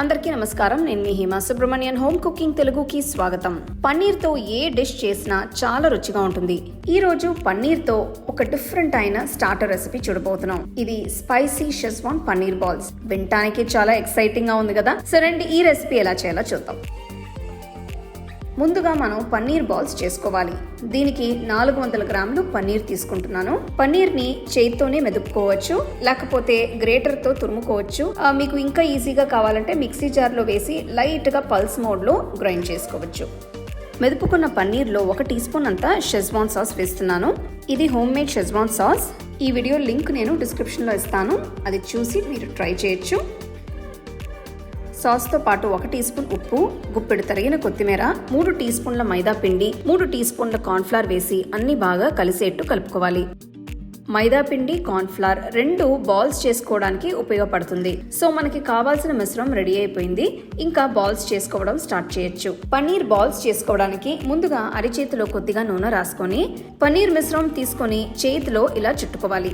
అందరికీ నమస్కారం. నేను మీ హిమా సుబ్రహ్మణ్యన్. హోమ్ కుకింగ్ తెలుగుకి స్వాగతం. పన్నీర్తో ఏ డిష్ చేసినా చాలా రుచిగా ఉంటుంది. ఈ రోజు పన్నీర్తో ఒక డిఫరెంట్ అయిన స్టార్టర్ రెసిపీ చూడబోతున్నాం. ఇది స్పైసీ షెస్వాన్ పన్నీర్ బాల్స్. వినటానికి చాలా ఎక్సైటింగ్గా ఉంది కదా? సరే అండి ఈ రెసిపీ ఎలా చేయాలో చూద్దాం. ముందుగా మనం పన్నీర్ బాల్స్ చేసుకోవాలి. దీనికి నాలుగు వందల గ్రాములు పన్నీర్ తీసుకుంటున్నాను. పన్నీర్ని చేతితోనే మెదుపుకోవచ్చు లేకపోతే గ్రేటర్తో తురుముకోవచ్చు. మీకు ఇంకా ఈజీగా కావాలంటే మిక్సీ జార్లో వేసి లైట్గా పల్స్ మోడ్లో గ్రైండ్ చేసుకోవచ్చు. మెదుపుకున్న పన్నీర్లో ఒక టీ స్పూన్ అంతా షెజ్వాన్ సాస్ వేస్తున్నాను. ఇది హోమ్ మేడ్ షెజ్వాన్ సాస్. ఈ వీడియో లింక్ నేను డిస్క్రిప్షన్లో ఇస్తాను. అది చూసి మీరు ట్రై చేయొచ్చు. సాస్తో పాటు ఒక టీ స్పూన్ ఉప్పు గుప్పెడు తరిగిన కొత్తిమీర మూడు టీ స్పూన్ల మైదా పిండి మూడు టీ స్పూన్ల కార్న్ఫ్లవర్ వేసి అన్ని బాగా కలిసేట్టు కలుపుకోవాలి. మైదా పిండి కార్న్ఫ్లవర్ రెండు బాల్స్ చేసుకోవడానికి ఉపయోగపడుతుంది. సో మనకి కావాల్సిన మిశ్రమం రెడీ అయిపోయింది. ఇంకా బాల్స్ చేసుకోవడం స్టార్ట్ చేయొచ్చు. పన్నీర్ బాల్స్ చేసుకోవడానికి ముందుగా అరిచేతిలో కొద్దిగా నూనె రాసుకొని పన్నీర్ మిశ్రమం తీసుకొని చేతిలో ఇలా చుట్టుకోవాలి.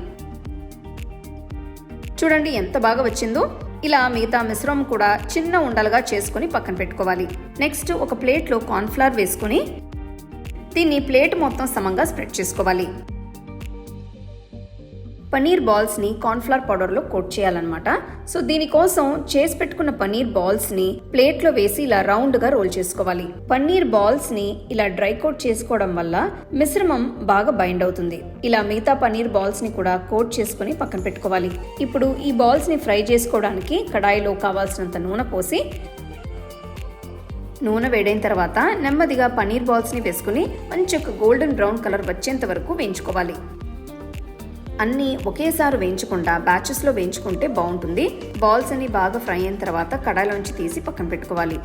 చూడండి ఎంత బాగా వచ్చిందో. ఇలా మిగతా మిశ్రమం కూడా చిన్న ఉండలుగా చేసుకుని పక్కన పెట్టుకోవాలి. నెక్స్ట్ ఒక ప్లేట్లో కార్న్ఫ్లవర్ వేసుకుని దీన్ని ప్లేట్ మొత్తం సమంగా స్ప్రెడ్ చేసుకోవాలి. పన్నీర్ బాల్స్ని కార్న్ఫ్లవర్ పౌడర్లో కోట్ చేయాలన్నమాట. సో దీనికోసం చేసి పెట్టుకున్న పన్నీర్ బాల్స్ని ప్లేట్లో వేసి ఇలా రౌండ్గా రోల్ చేసుకోవాలి. పన్నీర్ బాల్స్ని ఇలా డ్రై కోట్ చేసుకోవడం వల్ల మిశ్రమం బాగా బైండ్ అవుతుంది. ఇలా మిగతా పన్నీర్ బాల్స్ని కూడా కోట్ చేసుకుని పక్కన పెట్టుకోవాలి. ఇప్పుడు ఈ బాల్స్ని ఫ్రై చేసుకోవడానికి కడాయిలో కావాల్సినంత నూనె పోసి నూనె వేడైన తర్వాత నెమ్మదిగా పన్నీర్ బాల్స్ని వేసుకుని మంచి ఒక గోల్డెన్ బ్రౌన్ కలర్ వచ్చేంత వరకు వేయించుకోవాలి. అన్నీ ఒకేసారి వేయించకుండా బ్యాచెస్లో వేయించుకుంటే బాగుంటుంది. బాల్స్ అన్ని బాగా ఫ్రై అయిన తర్వాత కడాయిలోంచి తీసి పక్కన పెట్టుకోవాలి.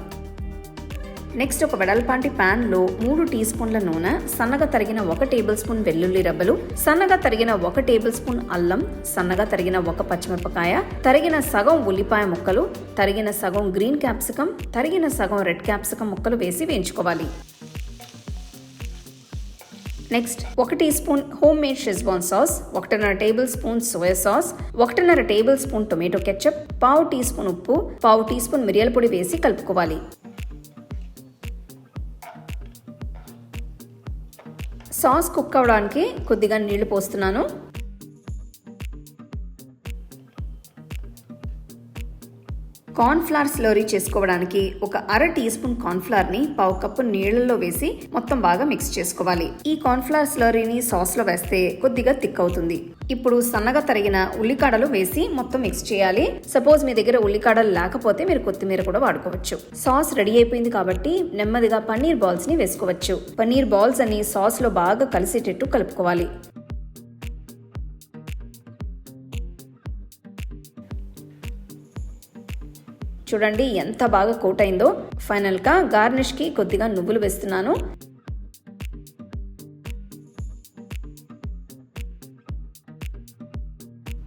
నెక్స్ట్ ఒక వెడల్పాంటి ప్యాన్లో మూడు టీ స్పూన్ల నూనె సన్నగా తరిగిన ఒక టేబుల్ స్పూన్ వెల్లుల్లి రబ్బలు సన్నగా తరిగిన ఒక టేబుల్ స్పూన్ అల్లం సన్నగా తరిగిన ఒక పచ్చిమిరపకాయ తరిగిన సగం ఉల్లిపాయ ముక్కలు తరిగిన సగం గ్రీన్ క్యాప్సికం తరిగిన సగం రెడ్ క్యాప్సికం ముక్కలు వేసి వేయించుకోవాలి. నెక్స్ట్ ఒక teaspoon home made Schezwan sauce ఒకటిన్నర టేబుల్ స్పూన్ సోయా సాస్ ఒకటిన్నర టేబుల్ స్పూన్ టొమాటో కెచ్చప్ పావు టీ స్పూన్ ఉప్పు పావు టీ స్పూన్ మిరియాల పొడి వేసి కలుపుకోవాలి. సాస్ కుక్ అవడానికి కొద్దిగా నీళ్ళు పోస్తున్నాను. కార్న్ఫ్లవర్ స్లోరీ చేసుకోవడానికి ఒక అర టీ స్పూన్ కార్న్ఫ్లవర్ని పావు కప్పు నీళ్ళలో వేసి మొత్తం బాగా మిక్స్ చేసుకోవాలి. ఈ కార్న్ఫ్లవర్ స్లోరీని సాస్లో వేస్తే కొద్దిగా థిక్ అవుతుంది. ఇప్పుడు సన్నగా తరిగిన ఉల్లికాడలు వేసి మొత్తం మిక్స్ చేయాలి. సపోజ్ మీ దగ్గర ఉల్లికాడలు లేకపోతే మీరు కొత్తిమీర కూడా వాడుకోవచ్చు. సాస్ రెడీ అయిపోయింది కాబట్టి నెమ్మదిగా పన్నీర్ బాల్స్ని వేసుకోవచ్చు. పన్నీర్ బాల్స్ అని సాస్లో బాగా కలిసేటట్టు కలుపుకోవాలి. చూడండి ఎంత బాగా కోట్ అయిందో ఫైనల్గా గార్నిష్కి కొద్దిగా నువ్వులు వేస్తున్నాను.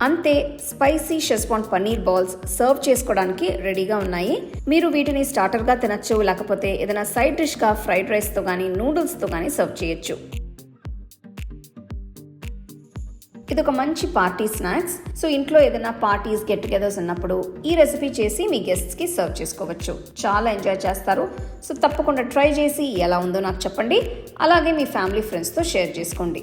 అంతే spicy schezwan paneer balls serve చేసుకోవడానికి రెడీగా ఉన్నాయి. మీరు వీటిని స్టార్టర్గా తినచ్చు లేకపోతే ఏదైనా సైడ్ డిష్గా ఫ్రైడ్ రైస్తో కానీ నూడిల్స్తో కానీ సర్వ్ చేయొచ్చు. ఇది ఒక మంచి పార్టీ స్నాక్స్. సో ఇంట్లో ఏదైనా పార్టీస్ గెట్ టుగెదర్స్ ఉన్నప్పుడు ఈ రెసిపీ చేసి మీ గెస్ట్స్కి సర్వ్ చేసుకోవచ్చు. చాలా ఎంజాయ్ చేస్తారు. సో తప్పకుండా ట్రై చేసి ఎలా ఉందో నాకు చెప్పండి. అలాగే మీ ఫ్యామిలీ ఫ్రెండ్స్తో షేర్ చేసుకోండి.